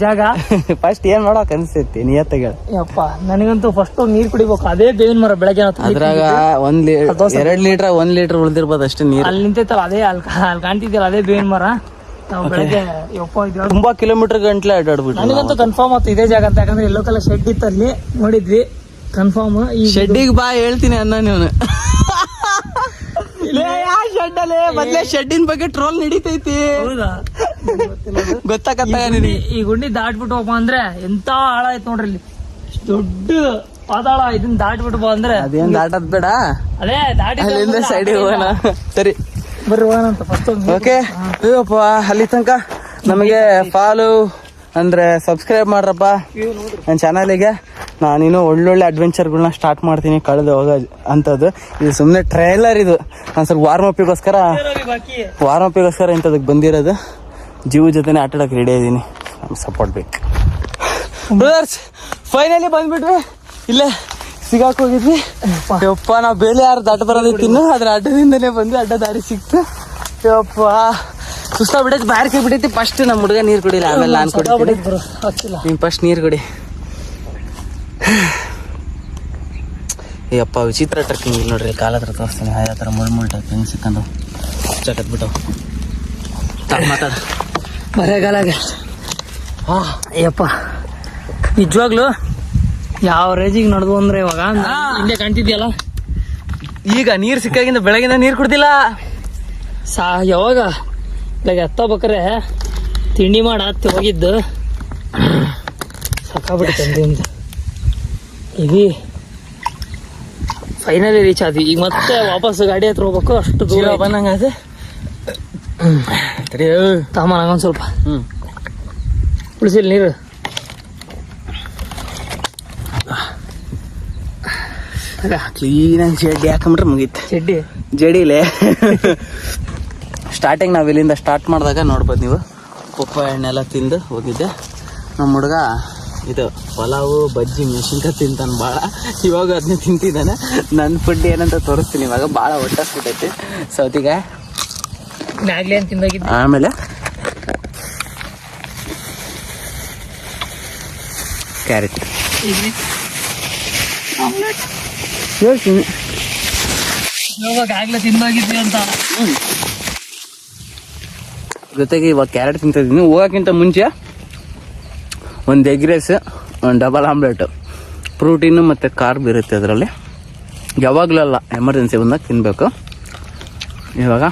ಜಾಗ. (laughs) ಫಸ್ಟ್ ಏನ್ ಮಾಡೋ ಕನ್ಸೈತಿ ನಿಯತ್ತಗಳು. ಯಪ್ಪ ನನಗಂತೂ ಫಸ್ಟ್ ನೀರ್ ಕುಡಿಬೇಕು. ಅದೇ ಬೇವಿನ ಮರ ಬೆಳಗ್ಗೆ. ಅದ್ರಾಗ ಒಂದ್ ಲೀಟರ್ ಎರಡ್ ಲೀಟರ್ ಒಂದ್ ಲೀಟರ್ ಉಳ್ದಿರ್ಬೋದು ಅಷ್ಟೇ ನೀರು. ಅಲ್ಲಿ ನಿಂತೈತಲ್ಲ ಅದೇ ಅಲ್ಲಿ ಅಲ್ಲಿ ಕಾಣ್ತಿದ್ಯಲ್ಲ ಅದೇ ಬೇವಿನ ಮರ. ತುಂಬಾ ಕಿಲೋಮೀಟರ್ ಗಂಟ್ಲೆ ಅಡ್ಡಾಡ್ಬಿಟ್ಟು ನನಗಂತೂ ಕನ್ಫರ್ಮ್ ಆಯ್ತು ಇದೇ ಜಾಗ ಅಂತ. ಯಾಕಂದ್ರೆ ಎಲ್ಲೋ ಕಲರ್ ಶೆಡ್ ಇತ್ತು ಅಲ್ಲಿ ನೋಡಿದ್ವಿ ಕನ್ಫರ್ಮ್ ಈ ಶೆಡ್ಡಿಗೆ ಬಾ ಹೇಳ್ತೀನಿ ಅನ್ನ ನೀವು (laughs) ಶೆಡ್ ಅಲ್ಲೇ ಮೊದ್ಲೇ ಶೆಡ್ಡಿನ ಬಗ್ಗೆ ಟ್ರೋಲ್ ನಡೀತೈತಿ. ಗೊತ್ತಾಗತ್ತ ಈ ಗುಂಡಿ ದಾಟ್ಬಿಟ್ಟು ಹೋಗ್ಬ ಅಂದ್ರೆ ಎಂತ ಆಳ ಐತ್ ನೋಡ್ರಿ ಇಲ್ಲಿ. ದೊಡ್ಡ ಪಾತಾಳ ಇದನ್ನ ದಾಟ್ಬಿಟ್ಟು ಬಾ ಅಂದ್ರೆ ಅದೇನ್ ದಾಟದ್ ಬೇಡ. ಅದೇ ದಾಟಿ ಅಲ್ಲಿಂದ ಸೈಡಿಗೆ ಹೋಗೋಣ. ಸರಿ. ಬರ್ರಿ ಹೋಗೋಣಂತ ಫಸ್ಟ್ ಓಕೆ ಅಯ್ಯಪ್ಪ ಅಲ್ಲಿ ತನಕ ನಮಗೆ ಫಾಲೋ ಅಂದ್ರೆ ಸಬ್ಸ್ಕ್ರೈಬ್ ಮಾಡ್ರಪ್ಪ. ನನ್ನ ಚಾನಲಿಗೆ ನಾನಿನ್ನು ಒಳ್ಳೊಳ್ಳೆ ಅಡ್ವೆಂಚರ್ಗಳನ್ನ ಸ್ಟಾರ್ಟ್ ಮಾಡ್ತೀನಿ ಕಳೆದು ಹೋಗೋ ಅಂಥದ್ದು ಇದು ಸುಮ್ಮನೆ ಟ್ರೈಲರ್ ಇದು. ನಾನು ಸ್ವಲ್ಪ ವಾರ್ಮ್ ಅಪ್ಪಿಗೋಸ್ಕರ ಗೋಸ್ಕರ ವಾರ್ಮ್ ಅಪ್ಪಿಗೋಸ್ಕರ ಇಂಥದಕ್ಕೆ ಬಂದಿರೋದು. ಜೀವ ಜೊತೆನೆ ಆಟಾಡೋಕೆ ರೆಡಿ ಇದ್ದೀನಿ ನಮ್ಗೆ ಸಪೋರ್ಟ್ ಬೇಕು. ಬ್ರದರ್ಸ್ ಫೈನಲಿ ಬಂದ್ಬಿಟ್ವಿ. ಇಲ್ಲೇ ಸಿಗಾಕ್ ಹೋಗಿದ್ವಿ. ಯಪ್ಪ, ನಾವು ಬೇಲೆ ಯಾರು ದಾಟ ಬರೋದಿತ್ತಿನ್ನು ಅದ್ರ ಅಡ್ಡದಿಂದಲೇ ಬಂದು ಅಡ್ಡ ದಾರಿ ಸಿಕ್ತು. ಯಪ್ಪ. ಸುಸ್ತಾ ಬಿಡೈತಿ ಬಾರಿ ಕೈ ಬಿಡೈತಿ ಫಸ್ಟ್ ನಮ್ಮ ಹುಡುಗ ನೀರು ಕುಡಿಲ್ಲ ಆಮೇಲೆ ನಾನು ಕುಡಿ ನೀನು ಫಸ್ಟ್ ನೀರು ಕುಡಿ. ಏಯಪ್ಪ ವಿಚಿತ್ರ ಟ್ರಕ್ಕಿಂಗ್ ಇಲ್ಲಿ ನೋಡ್ರಿ ಕಾಲ ಹತ್ರ ತೋರಿಸ್ತೀನಿ ಹಾಯ್ ಥರ ಮುಳ್ ಮುಳ್ ಟ್ರಕ್ಕಿಂಗ್ ಸಿಕ್ಕಂದು. ಚಟಕ್ ಬಿಟ್ಟು ಮಾತಾಡ. ಮಳೆಗಾಲಾಗ. ಹಾ. ಅಯ್ಯಪ್ಪ ನಿಜವಾಗ್ಲು ಯಾವ ರೇಜಿಗೆ ನಡೆದು ಅಂದ್ರೆ ಇವಾಗ? ಹಿಂದೆ ಕಾಣ್ತಿದ್ಯಲ್ಲ? ಈಗ ನೀರು ಸಿಕ್ಕಾಗಿಂದ ಬೆಳಗಿಂದ ನೀರು ಕುಡ್ದಿಲ್ಲ. ಸಾ ಯಾವಾಗ? ಇವಾಗ ಎತ್ತ ಬೇಕಾರೆ ತಿಂಡಿ ಮಾಡ ಹತ್ತಿ ಹೋಗಿದ್ದು. ಸಾಕಾಗ್ಬಿಟ್ಟು ತಂದಿಂದ ಈಗ ಫೈನಲಿ ರೀಚ್ ಆದ್ವಿ. ಈಗ ಮತ್ತೆ ವಾಪಸ್ ಗಾಡಿ ಹತ್ರ ಹೋಗ್ಬೇಕು. ಅಷ್ಟು ದೂರ ಬಂದಂಗ ಅದು ತಡಿ ತಾಮ ನಂಗೊಂದು ಸ್ವಲ್ಪ. ಹ್ಞೂ ಉಳಿಸಿಲ್ಲ ನೀರು. ಕ್ಲೀನಾಗಿ ಜಡ್ಡಿ ಹಾಕೊಂಬಿಟ್ರೆ ಮುಗೀತು. ಜಡ್ಡಿ? ಜಡಿಲೆ ಸ್ಟಾರ್ಟಿಂಗ್ ನಾವು ಇಲ್ಲಿಂದ ಸ್ಟಾರ್ಟ್ ಮಾಡಿದಾಗ ನೋಡ್ಬೋದು ನೀವು. ಪಪ್ಪ ಎಣ್ಣೆಲ್ಲ ತಿಂದು ಹೋಗಿದ್ದೆ. ನಮ್ಮ ಹುಡುಗ ಇದು ಪಲಾವು ಬಜ್ಜಿ ಮೆಣಸಿನ್ಕಾಯಿ ತಿಂತಾನೆ ಭಾಳ ಇವಾಗ ಅದನ್ನ ತಿಂತಿದ್ದಾನೆ. ನನ್ನ ಫುಡ್ ಏನಂತ ತೋರಿಸ್ತೀನಿ ಇವಾಗ. ಭಾಳ ಹೊಟ್ಟಸ್ಬಿಟ್ಟೈತಿ ಸೌತಿಗೆ? ತಿಂದಾಗಿದ್ದು. ಆಮೇಲೆ? ಕ್ಯಾರೆಟ್ ಹೇಳ್ತೀನಿ. ಇವಾಗ ಆಗ್ಲೇ ತಿಂದಾಗಿದ್ವಿ ಅಂತ. ಜೊತೆಗೆ ಇವಾಗ ಕ್ಯಾರೆಟ್ ತಿಂತಿದ್ದೀನಿ. ಹೋಗೋಕ್ಕಿಂತ ಮುಂಚೆ ಒಂದು ಎಗ್ ರೈಸ್ ಒಂದು ಡಬಲ್ ಆಮ್ಲೆಟ್ ಪ್ರೋಟೀನು ಮತ್ತು ಕಾರ್ಬ್ ಇರುತ್ತೆ ಅದರಲ್ಲಿ. ಯಾವಾಗಲೂ ಅಲ್ಲ ಎಮರ್ಜೆನ್ಸಿ ಬಂದಾಗ ತಿನ್ನಬೇಕು ಇವಾಗ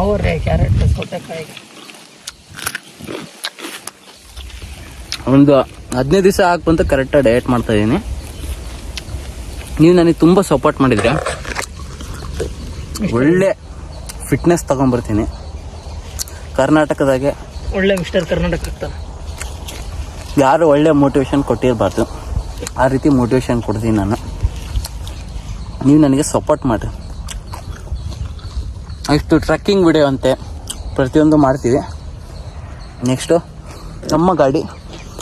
ಅವ್ರೆ ಕ್ಯಾರೆಟ್ ಸೌತೆಕಾಯಿ. ಒಂದು ಹದಿನೈದು ದಿವಸ ಹಾಕ್ಬಂತ ಕರೆಕ್ಟಾಗಿ ಡಯಟ್ ಮಾಡ್ತಾ ಇದ್ದೀನಿ ನೀವು ನನಗೆ ತುಂಬ ಸಪೋರ್ಟ್ ಮಾಡಿದ್ರೆ. ಒಳ್ಳೆ ಫಿಟ್ನೆಸ್ ತೊಗೊಂಬರ್ತೀನಿ ಕರ್ನಾಟಕದಾಗೆ ಒಳ್ಳೆ ಮಿಸ್ಟರ್ ಕರ್ನಾಟಕ ಯಾರು ಒಳ್ಳೆ ಮೋಟಿವೇಶನ್ ಕೊಟ್ಟಿರಬಾರ್ದು. ಆ ರೀತಿ ಮೋಟಿವೇಶನ್ ಕೊಡ್ತೀನಿ ನಾನು. ನೀವು ನನಗೆ ಸಪೋರ್ಟ್ ಮಾಡಿರಿ. ಇಷ್ಟು ಟ್ರಕ್ಕಿಂಗ್ ವಿಡಿಯೋ ಅಂತೆ ಪ್ರತಿಯೊಂದು ಮಾಡ್ತೀವಿ. ನೆಕ್ಸ್ಟು ನಮ್ಮ ಗಾಡಿ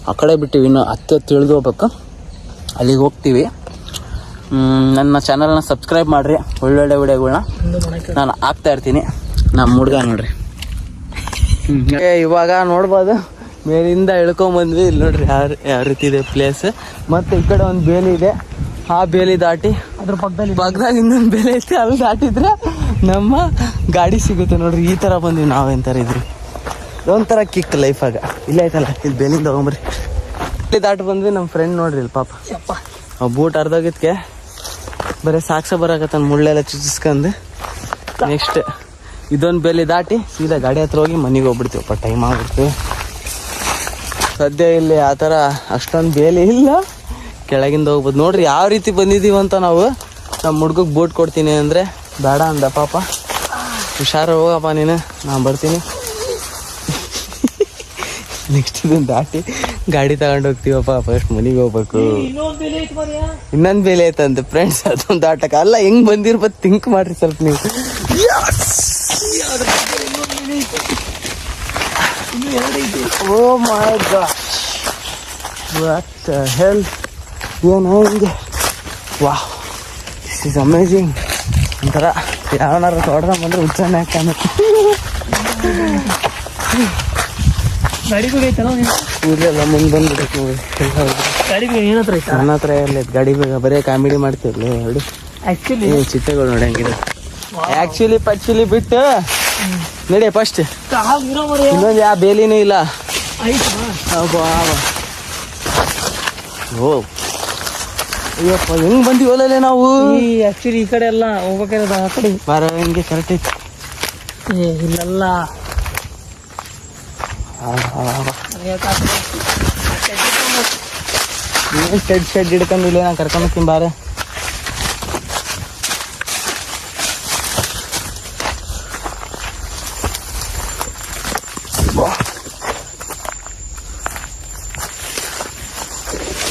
ಆ ಕಡೆ ಬಿಟ್ಟಿವಿ ಇನ್ನು ಹತ್ತು ಹತ್ತು ಇಳಿದು ಹೋಗ್ಬೇಕು. ಅಲ್ಲಿಗೆ ಹೋಗ್ತೀವಿ. ನನ್ನ ಚಾನಲ್ನ ಸಬ್ಸ್ಕ್ರೈಬ್ ಮಾಡಿರಿ. ಒಳ್ಳೊಳ್ಳೆ ವಿಡಿಯೋಗಳನ್ನ ನಾನು ಹಾಕ್ತಾ ಇರ್ತೀನಿ. ನಮ್ಮ ಹುಡುಗ ನೋಡ್ರಿ. ಇವಾಗ ನೋಡ್ಬೋದು. ಮೇಲಿಂದ ಇಳ್ಕೊಂಬಂದ್ವಿ ಇಲ್ಲಿ ನೋಡ್ರಿ ಯಾವ ಯಾವ ರೀತಿ ಇದೆ ಪ್ಲೇಸ್ ಮತ್ತೆ ಈ ಕಡೆ ಒಂದು ಬೇಲಿ ಇದೆ. ಆ ಬೇಲಿ ದಾಟಿ ಅದ್ರ ಪಕ್ಕದಲ್ಲಿ ಪಕ್ಕದಾಗ ಇನ್ನೊಂದು ಬೇಲಿ ಐತೆ. ಅಲ್ಲಿ ದಾಟಿದ್ರೆ ನಮ್ಮ ಗಾಡಿ ಸಿಗುತ್ತೆ ನೋಡ್ರಿ. ಈ ಥರ ಬಂದ್ವಿ ನಾವೆಂತಾರ ಇದ್ರಿ. ಒಂಥರ ಕಿಕ್ ಲೈಫಾಗ ಇಲ್ಲ ಐತಲ್ಲ ಇಲ್ಲಿ ಬೇಲಿಂದ ತೊಗೊಂಬ್ರಿ ಇಲ್ಲಿ ದಾಟಿ ಬಂದ್ವಿ ನಮ್ಮ ಫ್ರೆಂಡ್ ನೋಡ್ರಿ ಇಲ್ಲಿ ಪಾಪ. ಬೂಟ್ ಅರ್ಧೋಗಿದ್ಕೆ ಬರೀ ಸಾಕ್ಸ ಬರಾಕತ್ತ ಮುಳ್ಳೆಲ್ಲ ಚುಚ್ಚಿಸ್ಕೊಂಡು. ನೆಕ್ಸ್ಟ್ ಇದೊಂದು ಬೆಲೆ ದಾಟಿ ಸೀದಾ ಗಾಡಿ ಹತ್ರ ಹೋಗಿ ಮನೆಗೆ ಹೋಗ್ಬಿಡ್ತೀವಪ್ಪ ಟೈಮ್ ಆಗ್ಬಿಡ್ತೀವಿ ಸದ್ಯ ಇಲ್ಲಿ ಆ ಥರ ಅಷ್ಟೊಂದು ಬೇಲಿ ಇಲ್ಲ. ಕೆಳಗಿಂದ ಹೋಗ್ಬೋದು. ನೋಡ್ರಿ ಯಾವ ರೀತಿ ಬಂದಿದ್ದೀವಿ ಅಂತ ನಾವು. ನಮ್ಮ ಹುಡ್ಗಕ್ಕೆ ಬೋಟ್ ಕೊಡ್ತೀನಿ ಅಂದರೆ, ಬೇಡ ಅಂದ ಪಾಪ. ಹುಷಾರು ಹೋಗಪ್ಪ ನೀನು. ನಾನು ಬರ್ತೀನಿ. (laughs) ನೆಕ್ಸ್ಟ್ ಇದನ್ನು ದಾಟಿ. ಗಾಡಿ ತಗೊಂಡು ಹೋಗ್ತೀವಪ್ಪ ಫಸ್ಟ್ ಮನೆಗೆ ಹೋಗ್ಬೇಕು. ಇನ್ನೊಂದು ಬೆಲೆ ಐತಂತೆ ಫ್ರೆಂಡ್ಸ್ ಅದೊಂದು ಆಟಕ. ಅಲ್ಲ ಹೆಂಗ್ ಬಂದಿರ್ಬೋದು ಥಿಂಕ್ ಮಾಡ್ರಿ ಸ್ವಲ್ಪ ನೀವು. ಓ ಮೈ ಗಾಡ್ ವಾಟ್ ಹೆಲ್ ಏನು ಹಿಂಗೆ ವಾಹ್ ದಿಸ್ ಇಸ್ ಅಮೇಝಿಂಗ್ ಒಂಥರ ಯಾವನಾರು ತೊಡ್ದ ಬಂದ್ರೆ ಉಚ್ಚಾರಣೆ ಹಾಕ್ತಾನೆ ಗಾಡಿ ಕೂಡ ಐತಲ್ಲ ಊರೆಲ್ಲ ಮುಂದೆ ಬಂದ್ಬಿಟ್ಟು ಗಾಡಿ ಕೂಡ ಏನತ್ರ ಐತ? ನನ್ನ ಹತ್ರ ಎಲ್ಲ ಗಾಡಿ ಬೇಗ ಬರೀ ಕಾಮಿಡಿ ಮಾಡ್ತಿರ್ಲಿ ನೋಡಿ ಆಕ್ಚುಲಿ ಚಿಟ್ಟೆಗಳು ನೋಡಿ ಹಂಗಿದೆ. ಆಕ್ಚುಲಿ ಪಚ್ಚುಲಿ ಬಿಟ್ಟು ನಡಿ ಫಸ್ಟ್ ಇನ್ನೊಂದು ಯಾವ ಬೇಲಿನೂ ಇಲ್ಲ. ಓ. ಅಯ್ಯಪ್ಪ ಹೆಂಗ್ ಬಂದಿವಲ್ಲ ನಾವು? ಈ ಆಕ್ಚುಲಿ ಈ ಕಡೆ ಎಲ್ಲ ಹೋಗ್ಬೇಕಾದ ಆ ಕಡೆ. ಬಾರ ಹಿಂಗೆ ಕರೆಕ್ಟ್ ಐತಿ. ಏ ಏನು ಸೆಡ್ ಸೆಡ್ ಹಿಡ್ಕೊಂಡಿಲ್ಲ ನಾನು ಕರ್ಕೊಂಡು ತಿಂಬಾರ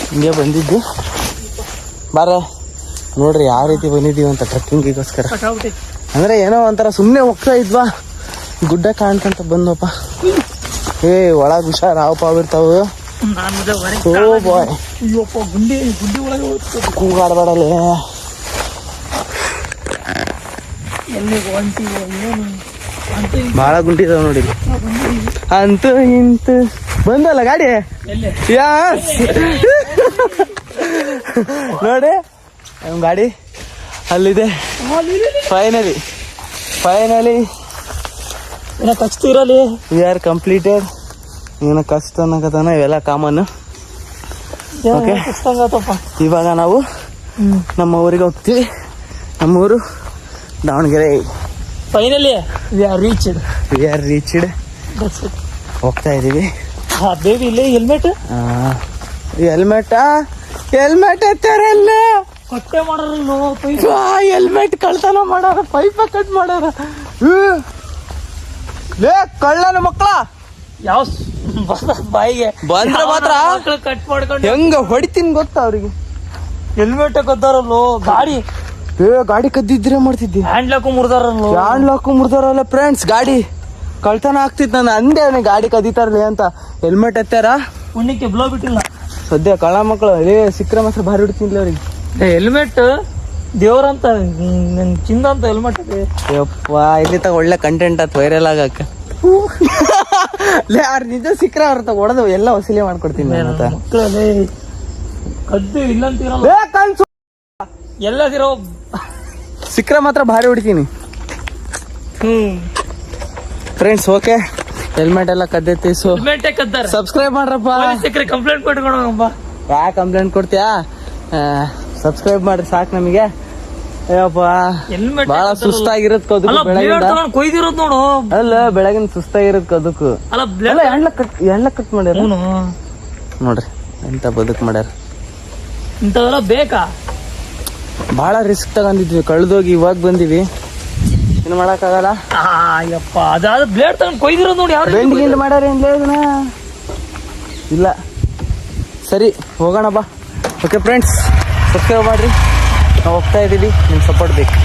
ಹಿಂಗೆ ಬಂದಿದ್ದು. ಬಾರ ನೋಡ್ರಿ ಯಾವ ರೀತಿ ಬಂದಿದ್ದೀವಿ ಅಂತ ಟ್ರೆಕ್ಕಿಂಗಿಗೋಸ್ಕರ ಅಂದ್ರೆ ಏನೋ ಒಂಥರ ಸುಮ್ಮನೆ ಹೋಗ್ತಾ ಇದ್ವಾ? ಗುಡ್ಡ ಕಾಣ್ಕಂತ ಬಂದಪ್ಪ ಏ ಒಳಗೆ ಹುಷಾರ್ ಹಾವು ಪಾವು ಇರ್ತಾವ ಓ ಬಾಯ್ ಅಯ್ಯಪ್ಪ ಗುಂಡಿ ಗುಂಡಿ ಒಳಗೆ ಅಂತ ಇಂತ ಗುಂಟಿದಾವ ನೋಡಿ. ಅಂತೂ ಇಂತು ಬಂದಲ್ಲ ಗಾಡಿ? ಯಾಸ್ ನೋಡಿ ನಮ್ ಗಾಡಿ ಅಲ್ಲಿದೆ. ಫೈನಲಿ ಫೈನಲಿ ಏನೋ ಕಚ್ತು ಇರಲಿ ವಿ ಆರ್ ಕಂಪ್ಲೀಟೆಡ್ ಏನೋ ಕಷ್ಟ ಅನ್ನಕತ್ತಾನ ಇವೆಲ್ಲ ಕಾಮನ್ ಓಕೆ ಇವಾಗ ನಾವು ನಮ್ಮ ಊರಿಗೆ ಹೋಗ್ತೀವಿ. ನಮ್ಮೂರು Davanagere. Finally we are reached we are reached ಹೋಗ್ತಾ ಇದೀವಿ. ಹಾ ಬೇಬಿ ಇಲ್ಲಿ ಹೆಲ್ಮೆಟ್ ಹೆಲ್ಮೆಟ್ ಹೆಲ್ಮೆಟ್ ಎತ್ತಾರಲ್ಲ. ಕೊಟ್ಟೆ ಮಾಡೋರು ಹೆಲ್ಮೆಟ್ ಕಳ್ತನ ಮಾಡಾರ ಪೈಪ ಕಟ್ ಮಾಡೋರು. ಲೇ ಕಳ್ಳನ ಮಕ್ಕಳ! ಯಾವ ಬಾಯಿಗೆ ಬಂದ್ರೆ ಮಾತ್ರ? ಕಟ್ ಮಾಡ್ಕೊಂಡು ಹೆಂಗ ಹೊಡಿತೀನಿ ಗೊತ್ತ ಅವ್ರಿಗೆ? ಹೆಲ್ಮೆಟ್ ಕದ್ದಾರಲ್ಲೋ ಗಾಡಿ. ಏ ಗಾಡಿ ಕದ್ದಿದ್ರೆ ಮಾಡ್ತಿದ್ದಿ? ಹ್ಯಾಂಡ್ ಲಾಕು ಮುರಿದಾರಲ್ಲೋ. ಹ್ಯಾಂಡ್ ಲಾಕು ಮುರ್ದಾರಲ್ಲ ಫ್ರೆಂಡ್ಸ್ ಗಾಡಿ. ಕಳ್ತನ ಆಗ್ತಿತ್ತು ನಾನು ಅಂದೆ ಅವ್ನಿಗೆ ಗಾಡಿ ಕದೀತಾರಲಿ ಅಂತ. ಹೆಲ್ಮೆಟ್ ಎತ್ತಾರ? ಪುಣ್ಯಕ್ಕೆ ಬ್ಲೋ ಬಿಟ್ಟಿಲ್ಲ. ಸದ್ಯ ಕಳ್ಳ ಮಕ್ಕಳು ಏ ಸಿಕ್ಕರೆ ಮಾತ್ರ ಭಾರಿ ಹೊಡಿತೀನಿ ಅವ್ರಿಗೆ. ಹೆಲ್ಮೆಟ್ ದೇವ್ರಂತ ನನ್ ಚಿಂದ ಅಂತ ಹೆಲ್ಮೆಟ್ ಯಪ್ಪ ಇಲ್ಲಿ ತಗ ಒಳ್ಳೆ ಕಂಟೆಂಟ್ ಆತ್ ವೈರಲ್ ಆಗಕ್ಕ. ಲೇ ಅವ್ರ ನಿಜ ಸಿಕ್ಕ್ರೆ ಅವ್ರ ತಗ ಹೊಡೆದು ಎಲ್ಲ ವಸೂಲಿ ಮಾಡ್ಕೊಡ್ತೀನಿ ನಾನು ಆತ. ಮಕ್ಕಳಲ್ಲಿ ಕದ್ದು ಇಲ್ಲಂತೀರಲ್ಲ. ಲೇ ಕಳ್ಸು ಎಲ್ಲದಿರೋ ಸಿಕ್ಕ್ರೆ ಮಾತ್ರ ಭಾರಿ ಹೊಡಿತೀನಿ. ಹ್ಮ್. ಫ್ರೆಂಡ್ಸ್ ಓಕೆ ಹೆಲ್ಮೆಟ್ ಎಲ್ಲ ಕದ್ದೈತಿ ಸೊ ಹೆಲ್ಮೆಟ್ ಕದ್ದಾರ? ಸಬ್ಸ್ಕ್ರೈಬ್ ಮಾಡ್ರಪ್ಪ. ಸಿಕ್ಕರೆ ಕಂಪ್ಲೇಂಟ್ ಕೊಟ್ಕೊಳಪ್ಪ ಯಾ ಕಂಪ್ಲೇಂಟ್ ಕೊಡ್ತೀಯಾ? ಸಬ್ಸ್ಕ್ರೈಬ್ ಮಾಡ್ರಿ ಸಾಕು ನಮಗೆ. ಬಹಳ ಸುಸ್ತಾಗಿರತ್ ಕದಕು ಕೊಯ್ದಿರೋದ್ ನೋಡು. ಅಲ್ಲ ಬೆಳಗಿನ ಸುಸ್ತಾಗಿರತ್ ಕದಕು. ಅಲ್ಲ ಎಣ್ಣ ಕಟ್ ಎಣ್ಣ ಕಟ್ ಮಾಡ್ಯಾರ? ನೋಡ್ರಿ ಎಂತ ಬದುಕ್ ಮಾಡ್ಯಾರ. ಇಂಥವೆಲ್ಲ ಬೇಕಾ? ಬಹಳ ರಿಸ್ಕ್ ತಗೊಂಡಿದ್ವಿ ಕಳ್ದೋಗಿ ಇವಾಗ ಬಂದಿವಿ. ಏನು ಮಾಡಕ್ಕಾಗಲ್ಲ. ಅಯ್ಯಪ್ಪ ಅದಾದ ಬ್ಲೇಡ್ ತಗೊಂಡ್ ಕೊಯ್ದಿರೋದ್ ನೋಡಿ ಯಾರು ಬೆಂಡ್ ಗಿಂಡ್ ಮಾಡ್ಯಾರ ಇದನ್ನ ಇಲ್ಲ. ಸರಿ ಹೋಗೋಣ ಬಾ. ಓಕೆ ಫ್ರೆಂಡ್ಸ್ ಸಬ್ಸ್ಕ್ರೈಬ್ ಮಾಡ್ರಿ. ಹೋಗ್ತಾ ಇದ್ದೀವಿ ನಿಮ್ಮ ಸಪೋರ್ಟ್ ಬೇಕು.